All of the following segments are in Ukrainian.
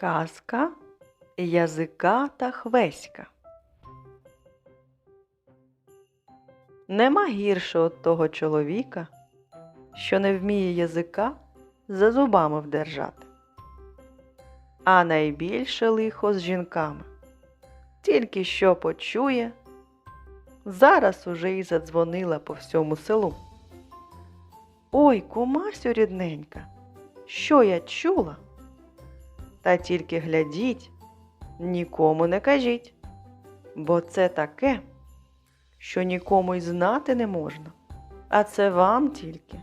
Казка язика та хвеська. Нема гірше от того чоловіка, що не вміє язика за зубами вдержати. А найбільше лихо з жінками. Тільки що почує, зараз уже й задзвонила по всьому селу. Ой, кумасю рідненька, що я чула? Та тільки глядіть, нікому не кажіть, бо це таке, що нікому й знати не можна, а це вам тільки.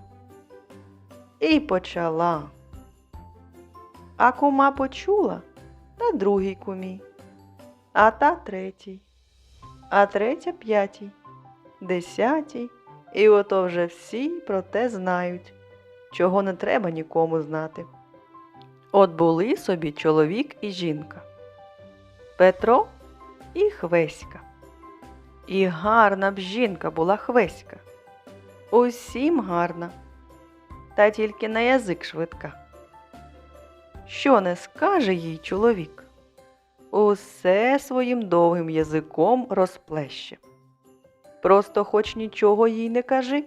І почала. А кума почула та другий кумі, а та третій, а третя п'ятій, десятій, і ото вже всі про те знають, чого не треба нікому знати. От були собі чоловік і жінка, Петро і Хвеська. І гарна б жінка була Хвеська. Усім гарна, та тільки на язик швидка. Що не скаже їй чоловік, усе своїм довгим язиком розплеще. Просто хоч нічого їй не кажи.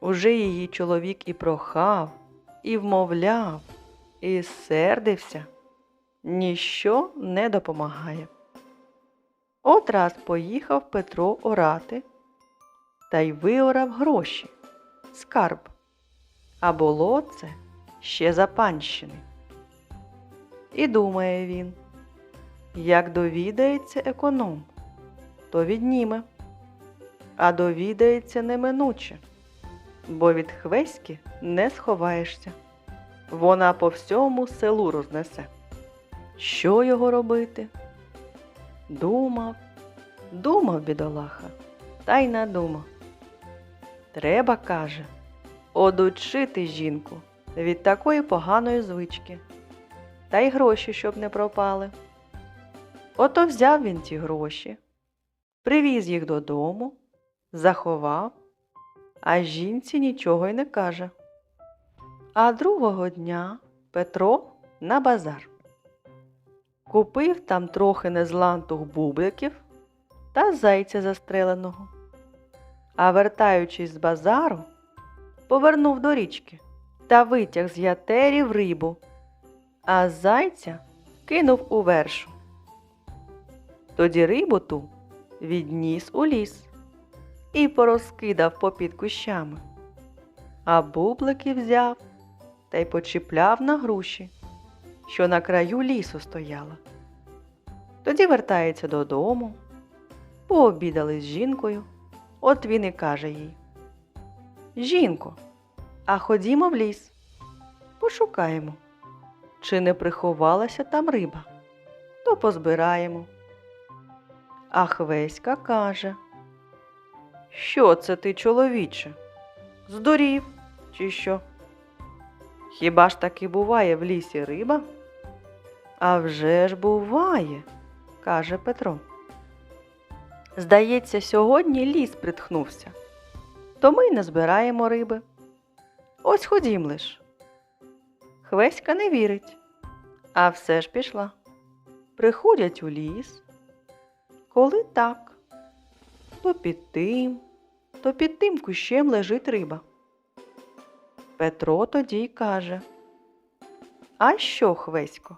Уже її чоловік і прохав, і вмовляв, і сердився, ніщо не допомагає. От раз поїхав Петро орати та й виорав гроші, скарб, а було це ще за панщини. І думає він, як довідається економ, то відніме, а довідається неминуче, бо від хвеськи не сховаєшся вона по всьому селу рознесе. Що його робити? Думав, думав бідолаха, та й надумав. Треба, каже, одучити жінку від такої поганої звички, та й гроші, щоб не пропали. Ото взяв він ті гроші, привіз їх додому, заховав, а жінці нічого й не каже. А другого дня Петро на базар. Купив там трохи незлантух бубликів та зайця застреленого. А вертаючись з базару, повернув до річки та витяг з ятерів рибу, а зайця кинув у вершу. Тоді рибу ту відніс у ліс і порозкидав попід кущами, а бублики взяв та й почіпляв на груші, що на краю лісу стояла. Тоді вертається додому, пообідали з жінкою, от він і каже їй Жінко, а ходімо в ліс, пошукаємо, чи не приховалася там риба, то позбираємо. А Хвеська каже, Що це ти, чоловіче? Здурів, чи що? Хіба ж таки буває в лісі риба? «А вже ж буває, каже Петро. Здається, сьогодні ліс притхнувся, то ми й не збираємо риби. Ось ходім лиш. Хвеська не вірить, а все ж пішла. Приходять у ліс. Коли так, то під тим, то під тим кущем лежить риба. Петро тоді й каже А що, Хвесько,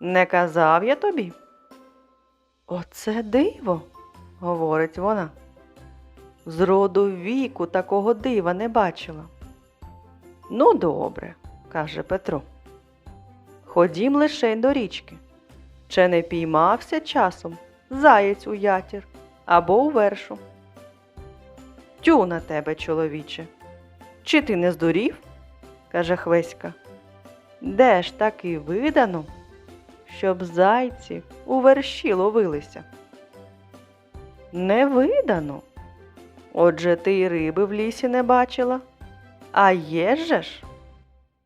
не казав я тобі? Оце диво, говорить вона. З роду віку такого дива не бачила. Ну, добре, каже Петро. Ходім лише до річки. Чи не піймався часом заєць у ятір або у вершу? Тю на тебе, чоловіче. Чи ти не здурів? Каже Хвеська. Де ж таки видано, щоб зайці у верші ловилися? Не видано. Отже, ти й риби в лісі не бачила. А є же ж?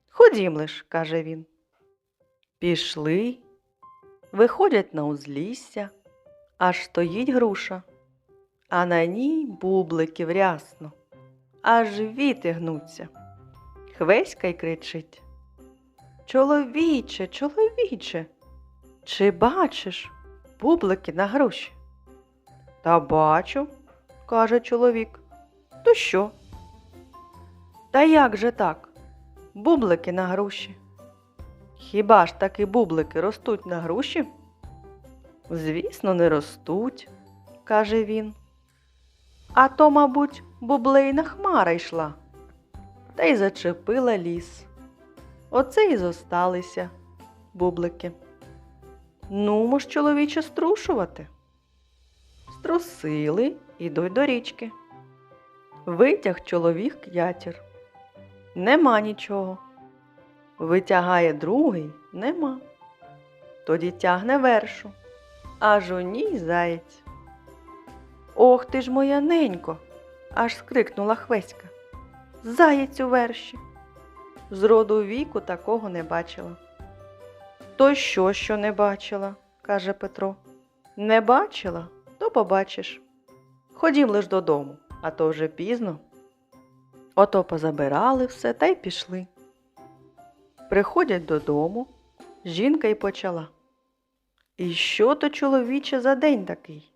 Ходім лиш, каже він. Пішли, виходять на узлісся, аж стоїть груша, а на ній бубликів рясно, аж віти гнуться. Хвеська й кричить. Чоловіче, чоловіче, чи бачиш бублики на груші? Та бачу, каже чоловік. То що? Та як же так? Бублики на груші. Хіба ж таки бублики ростуть на груші? Звісно, не ростуть, каже він. А то, мабуть, бублейна хмара йшла та й зачепила ліс. Оце й зосталися бублики. Ну, ж, чоловіче, струшувати. Струсили, ідуть до річки. Витяг чоловік ятір. Нема нічого. Витягає другий нема. Тоді тягне вершу, аж у ній заєць. Ох ти ж моя ненько, аж скрикнула Хвеська. Заєць у верші. З роду віку такого не бачила. То що, що не бачила, каже Петро. Не бачила, то побачиш. Ходім лиш додому, а то вже пізно. Ото позабирали все та й пішли. Приходять додому, жінка й почала. І що то чоловіче за день такий?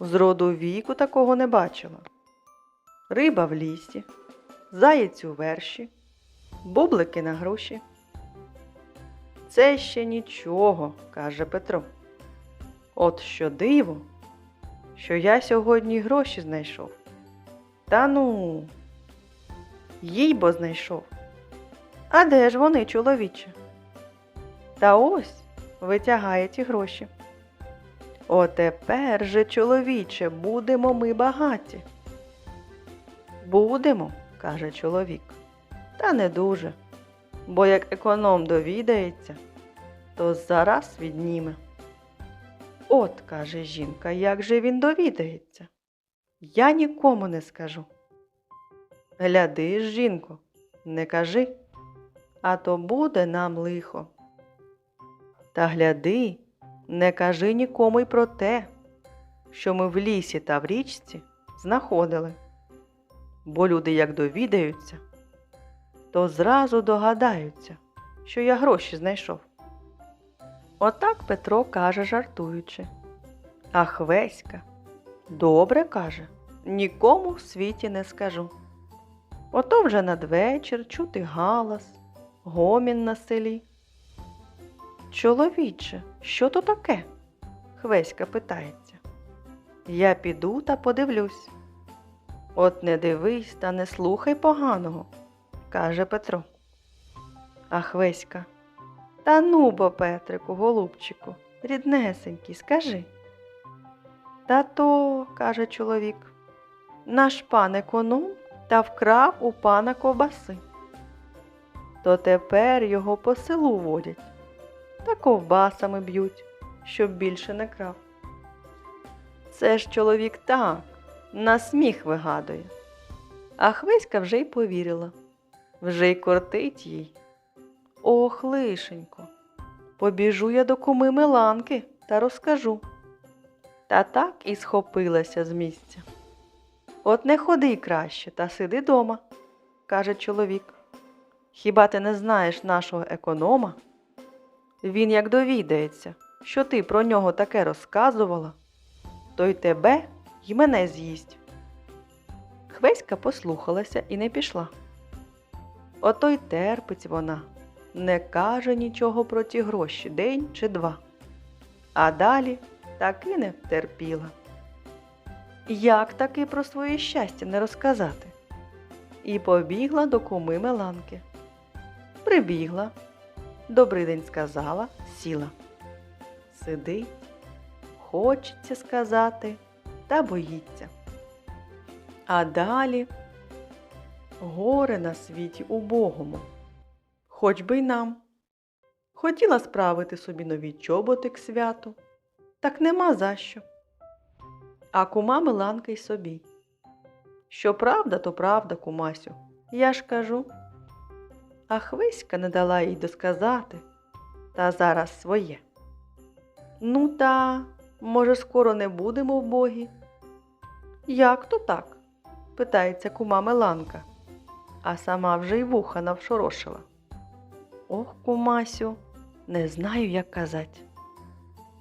З роду віку такого не бачила. Риба в лісі, заєць у верші, бублики на груші. Це ще нічого, каже Петро. От що диво, що я сьогодні гроші знайшов. Та ну, їй бо знайшов. А де ж вони, чоловіче? Та ось витягає ті гроші. Отепер же, чоловіче, будемо ми багаті. Будемо, каже чоловік, та не дуже, бо як економ довідається, то зараз відніме. От, каже жінка, як же він довідається? Я нікому не скажу. Гляди ж, жінко, не кажи, а то буде нам лихо. Та гляди, не кажи нікому й про те, що ми в лісі та в річці знаходили. Бо люди, як довідаються, то зразу догадаються, що я гроші знайшов. Отак Петро каже, жартуючи. А Хвеська добре каже, нікому в світі не скажу. Ото вже надвечір чути галас, гомін на селі. Чоловіче, що то таке? Хвеська питається. Я піду та подивлюсь. От не дивись та не слухай поганого, каже Петро. А Хвеська. Та ну бо, Петрику, голубчику, ріднесенький, скажи. Та то, каже чоловік, наш пан економ та вкрав у пана ковбаси. То тепер його по селу водять та ковбасами б'ють, щоб більше не крав. Це ж чоловік так, на сміх вигадує. А Хвиська вже й повірила, вже й кортить їй. Ох, лишенько, побіжу я до куми Миланки та розкажу. Та так і схопилася з місця. От не ходи краще та сиди дома, каже чоловік. Хіба ти не знаєш нашого економа? Він як довідається, що ти про нього таке розказувала, то й тебе й мене з'їсть. Хвеська послухалася і не пішла. Ото й терпить вона, не каже нічого про ті гроші день чи два. А далі таки не втерпіла. Як таки про своє щастя не розказати? І побігла до куми Меланки. Прибігла, добрий день сказала, сіла. Сидить, хочеться сказати, та боїться. А далі горе на світі убогому, хоч би й нам. Хотіла справити собі нові чоботи к святу, так нема за що. А кума Миланка й собі. Що правда, то правда, кумасю, я ж кажу. А Хвиська не дала їй досказати, та зараз своє. Ну, та, може, скоро не будемо в богі? Як то так? питається кума Миланка, а сама вже й вуха навшорошила. Ох, кумасю, не знаю, як казать.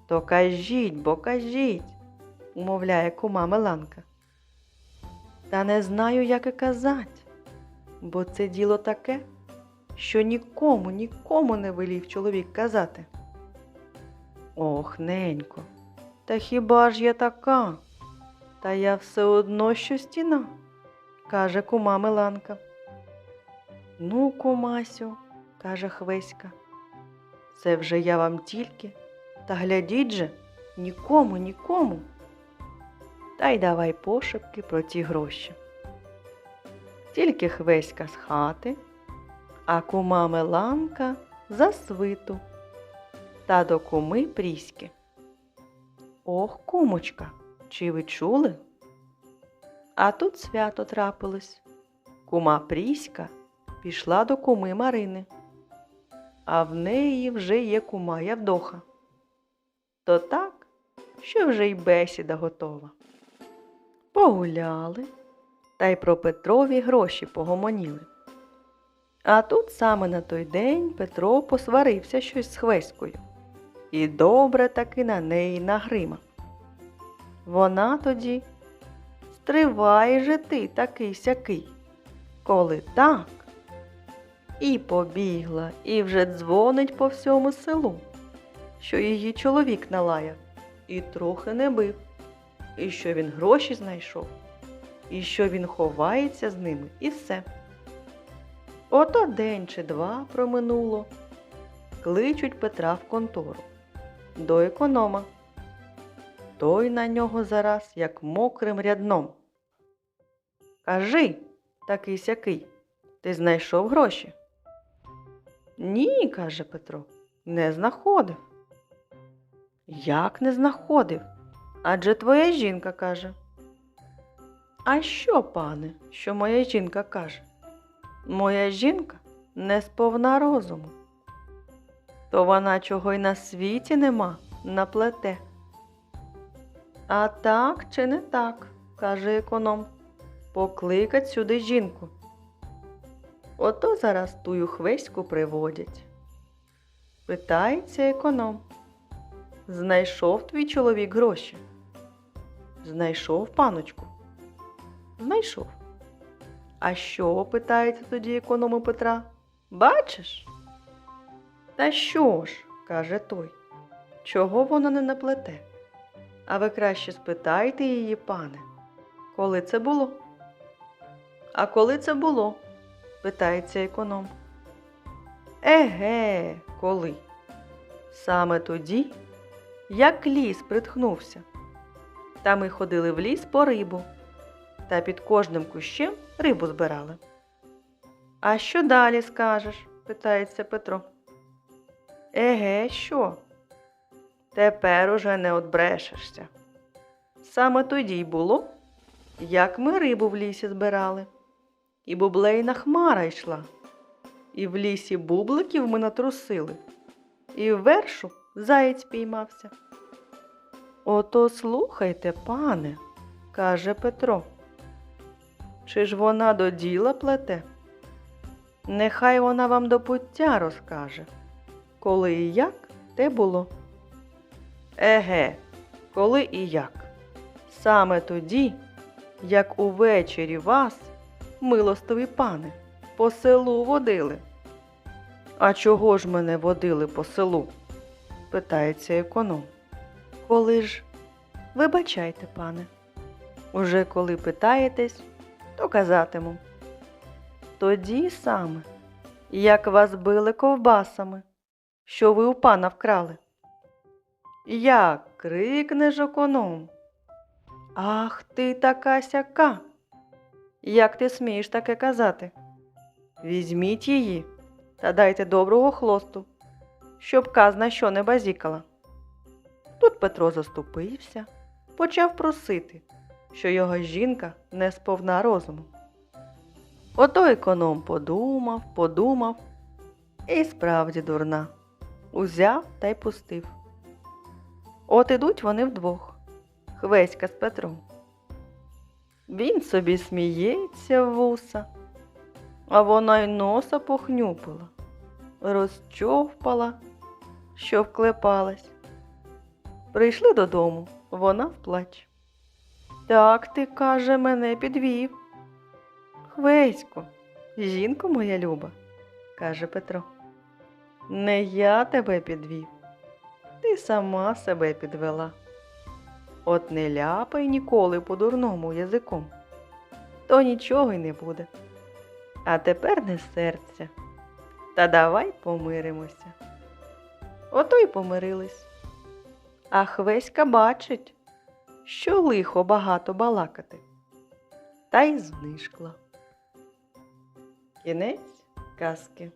То кажіть, бо кажіть, умовляє кума Меланка. Та не знаю, як і казать, бо це діло таке, що нікому, нікому не велів чоловік казати. Ох, ненько, та хіба ж я така? Та я все одно що стіна, каже кума Меланка. Ну, кумасю, каже Хвеська, це вже я вам тільки, та глядіть же, нікому, нікому. Та й давай пошепки про ті гроші. Тільки Хвеська з хати, а кума Меланка за свиту та до куми Пріськи. Ох, кумочка, чи ви чули? А тут свято трапилось. Кума Пріська пішла до куми Марини, а в неї вже є кума Явдоха. То так, що вже й бесіда готова. Погуляли, та й про Петрові гроші погомоніли. А тут саме на той день Петро посварився щось з Хвеською і добре таки на неї нагримав. Вона тоді стривай же ти такий сякий, коли так. І побігла, і вже дзвонить по всьому селу, що її чоловік налаяв і трохи не бив, і що він гроші знайшов, і що він ховається з ними, і все. Ото день чи два проминуло, кличуть Петра в контору до економа. Той на нього зараз як мокрим рядном. Кажи, такий сякий, ти знайшов гроші? Ні, каже Петро, не знаходив. Як не знаходив? Адже твоя жінка каже. А що, пане, що моя жінка каже? Моя жінка не сповна розуму. То вона чого й на світі нема, наплете. А так чи не так, каже економ, покликать сюди жінку. Ото зараз тую хвеську приводять. Питається економ. Знайшов твій чоловік гроші? Знайшов паночку? Знайшов. А що? питається тоді економ Петра. Бачиш? Та що ж, каже той, чого вона не наплете? А ви краще спитайте її, пане, коли це було? А коли це було? питається економ. Еге, коли? Саме тоді, як ліс притхнувся. Та ми ходили в ліс по рибу, та під кожним кущем рибу збирали. А що далі скажеш? питається Петро. Еге, що? Тепер уже не одбрешешся. Саме тоді й було, як ми рибу в лісі збирали, і бублейна хмара йшла, і в лісі бубликів ми натрусили, і в вершу заєць піймався. Ото слухайте, пане, каже Петро. Чи ж вона до діла плете? Нехай вона вам до пуття розкаже, коли і як те було. Еге, коли і як? Саме тоді, як увечері вас, милостиві пане, по селу водили. А чого ж мене водили по селу? питається економ. Коли ж, вибачайте, пане, уже коли питаєтесь, то казатиму. Тоді саме, як вас били ковбасами, що ви у пана вкрали. Як крикнеш економ. Ах ти така сяка. Як ти смієш таке казати? Візьміть її та дайте доброго хлосту, щоб казна що не базікала. Тут Петро заступився, почав просити, що його жінка не сповна розуму. Ото економ подумав, подумав і справді дурна. Узяв та й пустив. От ідуть вони вдвох, Хвеська з Петром. Він собі сміється в вуса, а вона й носа похнюпила. розчовпала, що вклепалась. Прийшли додому, вона вплач. Так ти, каже, мене підвів. Хвесько, жінко моя люба, каже Петро. Не я тебе підвів, ти сама себе підвела. От не ляпай ніколи по-дурному язиком, то нічого й не буде. А тепер не серця, та давай помиримося. Ото й помирились. А Хвеська бачить, що лихо багато балакати, та й знишкла. Кінець казки.